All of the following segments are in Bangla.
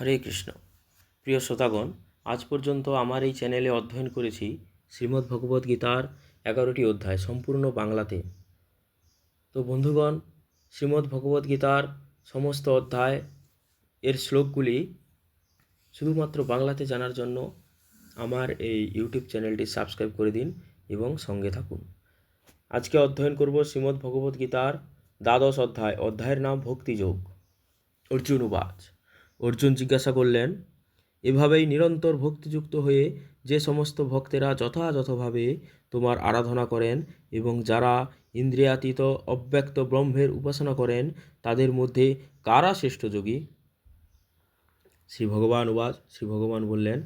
হরে কৃষ্ণ। প্রিয় শ্রোতাগণ, আজ পর্যন্ত আমার এই চ্যানেলে অধ্যয়ন করেছি শ্রীমদ্ ভগবদ্ গীতার এগারোটি অধ্যায় সম্পূর্ণ বাংলাতে। তো বন্ধুগণ, শ্রীমদ্ ভগবদ্ গীতার সমস্ত অধ্যায় এর শ্লোকগুলি শুধুমাত্র বাংলাতে জানার জন্য আমার এই ইউটিউব চ্যানেলটি সাবস্ক্রাইব করে দিন এবং সঙ্গে থাকুন। আজকে অধ্যয়ন করব শ্রীমদ্ ভগবদ্ গীতার দ্বাদশ অধ্যায়। অধ্যায়ের নাম ভক্তিযোগ। অর্জুন উবাচ। অর্জুন জিজ্ঞাসা করলেন, এভাবেই নিরন্তর ভক্তিযুক্ত হয়ে যে সমস্ত ভক্তেরা যথাযথভাবে তোমার আরাধনা করেন এবং যারা ইন্দ্রিয়াতীত অব্যক্ত ব্রহ্মের উপাসনা করেন, তাদের মধ্যে কারা শ্রেষ্ঠ যোগী? শ্রী ভগবান উবাচ শ্রী ভগবান বললেন,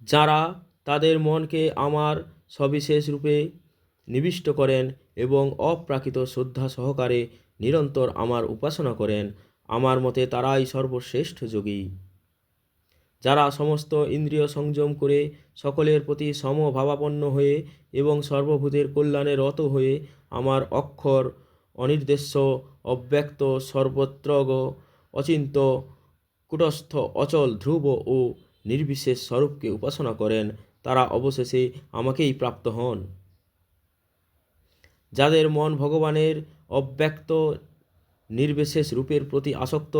যারা তাদের মনকে আমার সবিশেষ রূপে নিবিষ্ট করেন এবং অপ্রাকৃত শ্রদ্ধা সহকারে নিরন্তর আমার উপাসনা করেন আমার মতে তারাই সর্বশ্রেষ্ঠ যোগী। যারা সমস্ত ইন্দ্রিয় সংযম করে সকলের প্রতি সমভাবাপন্ন হয়ে এবং সর্বভূতের কল্যাণে রত হয়ে আমার অক্ষর অনির্দেশ্য, অব্যক্ত, সর্বত্রগ, অচিন্ত, কুটস্থ, অচল, ধ্রুব ও নির্বিশেষ স্বরূপকে উপাসনা করেন, তারা অবশেষে আমাকেই প্রাপ্ত হন। যাদের মন ভগবানের অব্যক্ত নির্বিশেষ রূপের প্রতি আসক্ত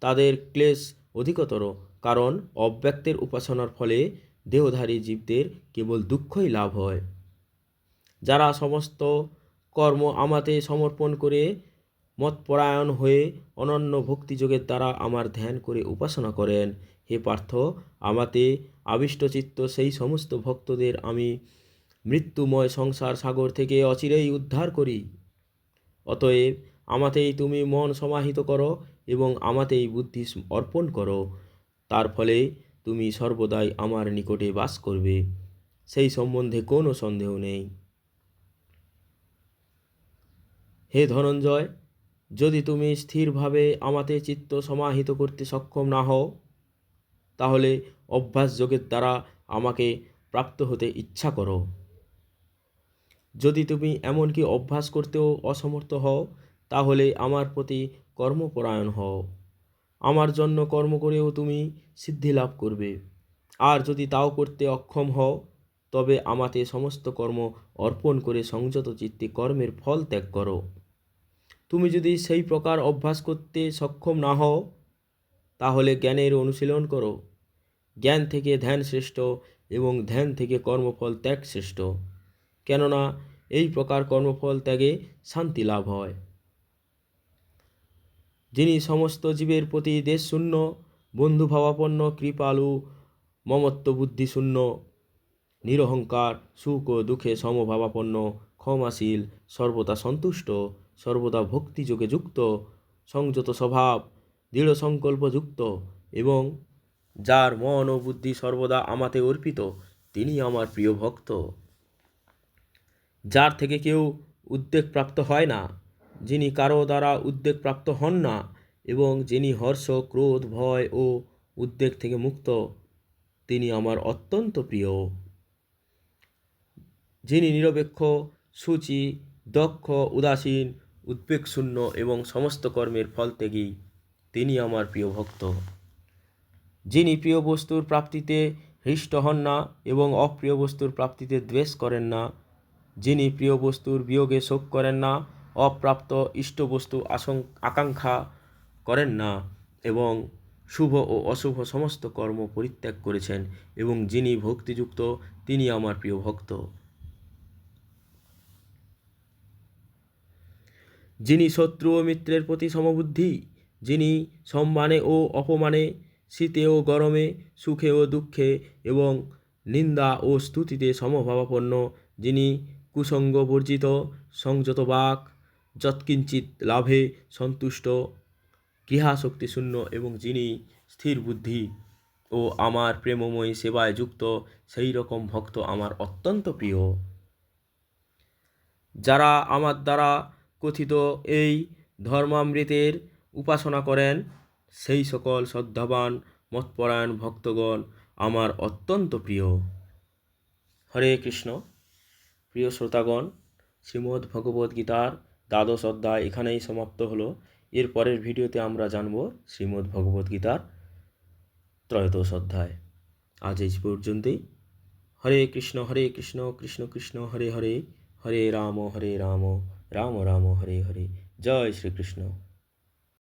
তাদের ক্লেশ অধিকতর, কারণ অব্যক্তের উপাসনার ফলে দেহধারী জীবদের কেবল দুঃখই লাভ হয়। যারা সমস্ত কর্ম আমাতে সমর্পণ করে মতপরায়ণ হয়ে অনন্য ভক্তিযোগের দ্বারা আমার ধ্যান করে উপাসনা করেন, হে পার্থ, আমাতে আবিষ্টচিত্ত সেই সমস্ত ভক্তদের আমি মৃত্যুময় সংসার সাগর থেকে অচিরেই উদ্ধার করি। অতএব আমাতেই তুমি মন সমাহিত করো এবং আমাতেই বুদ্ধি অর্পণ করো। তার ফলে তুমি সর্বদাই আমার নিকটে বাস করবে। সেই সম্বন্ধে কোনো সন্দেহ নেই। হে ধনঞ্জয়, যদি তুমি স্থিরভাবে আমাতে চিত্ত সমাহিত করতে সক্ষম না হও, তাহলে অভ্যাস যোগের দ্বারা আমাকে প্রাপ্ত হতে ইচ্ছা করো। যদি তুমি এমনকি অভ্যাস করতেও অসমর্থ হও তাহলে আমার প্রতি কর্মপরায়ণ হও। আমার জন্য কর্ম করেও তুমি সিদ্ধি লাভ করবে। আর যদি তাও করতে অক্ষম হও, তবে আমাতে সমস্ত কর্ম অর্পণ করে সংযত চিত্তে কর্মের ফল ত্যাগ করো। তুমি যদি সেই প্রকার অভ্যাস করতে সক্ষম না হও, তাহলে জ্ঞানের অনুশীলন করো। জ্ঞান থেকে ধ্যান শ্রেষ্ঠ এবং ধ্যান থেকে কর্মফল ত্যাগ শ্রেষ্ঠ। কেননা, এই প্রকার কর্মফল ত্যাগে শান্তি লাভ হয়। যিনি সমস্ত জীবের প্রতি দেশশূন্য, বন্ধুভাবাপন্ন, কৃপালু, মমত্ব বুদ্ধিশূন্য নিরহংকার, সুখ ও দুঃখে সমভাবাপন্ন, ক্ষমাশীল, সর্বদা সন্তুষ্ট, সর্বদা ভক্তিযোগে যুক্ত, সংযত স্বভাব, দৃঢ় সংকল্পযুক্ত এবং যার মন ও বুদ্ধি সর্বদা আমাতে অর্পিত, তিনি আমার প্রিয় ভক্ত। যার থেকে কেউ উদ্বেগপ্রাপ্ত হয় না। যিনি কারও দ্বারা উদ্বেগপ্রাপ্ত হন না এবং যিনি হর্ষ, ক্রোধ, ভয় ও উদ্বেগ থেকে মুক্ত, তিনি আমার অত্যন্ত প্রিয়। যিনি নিরপেক্ষ, সূচি, দক্ষ, উদাসীন, উদ্বেগশূন্য এবং সমস্ত কর্মের ফল ত্যাগী, তিনি আমার প্রিয় ভক্ত। যিনি প্রিয় বস্তুর প্রাপ্তিতে হৃষ্ট হন না এবং অপ্রিয় বস্তুর প্রাপ্তিতে দ্বেষ করেন না, যিনি প্রিয় বস্তুর বিয়োগে শোক করেন না অপ্রাপ্ত ইষ্ট বস্তু আকাঙ্ক্ষা করেন না এবং শুভ ও অশুভ সমস্ত কর্ম পরিত্যাগ করেছেন এবং যিনি ভক্তিযুক্ত, তিনি আমার প্রিয় ভক্ত। যিনি শত্রু ও মিত্রের প্রতি সমবুদ্ধি, যিনি সম্মানে ও অপমানে, শীতে ও গরমে, সুখে ও দুঃখে এবং নিন্দা ও স্তুতিতে সমভাবাপন্ন, যিনি কুসঙ্গ বর্জিত সংযত বাক যৎকিঞ্চিত লাভে সন্তুষ্ট গৃহাশক্তিশূন্য এবং যিনি স্থির বুদ্ধি ও আমার প্রেমময়ী সেবায় যুক্ত সেই রকম ভক্ত আমার অত্যন্ত প্রিয়। যারা আমার দ্বারা কথিত এই ধর্মামৃতের উপাসনা করেন, সেই সকল শ্রদ্ধাবান মতপরায়ণ ভক্তগণ আমার অত্যন্ত প্রিয়। হরে কৃষ্ণ। প্রিয় শ্রোতাগণ, শ্রীমদ্ ভগবদ্ গীতার দ্বাদশ অধ্যায় এখানেই সমাপ্ত হলো। এর পরের ভিডিওতে আমরা জানব শ্রীমদ্ ভগবদ্গীতার ত্রয়োদশ অধ্যায়। আজ এই পর্যন্তই। হরে কৃষ্ণ হরে কৃষ্ণ কৃষ্ণ কৃষ্ণ, হরে হরে হরে রাম হরে রাম রাম রাম, হরে হরে। জয় শ্রীকৃষ্ণ।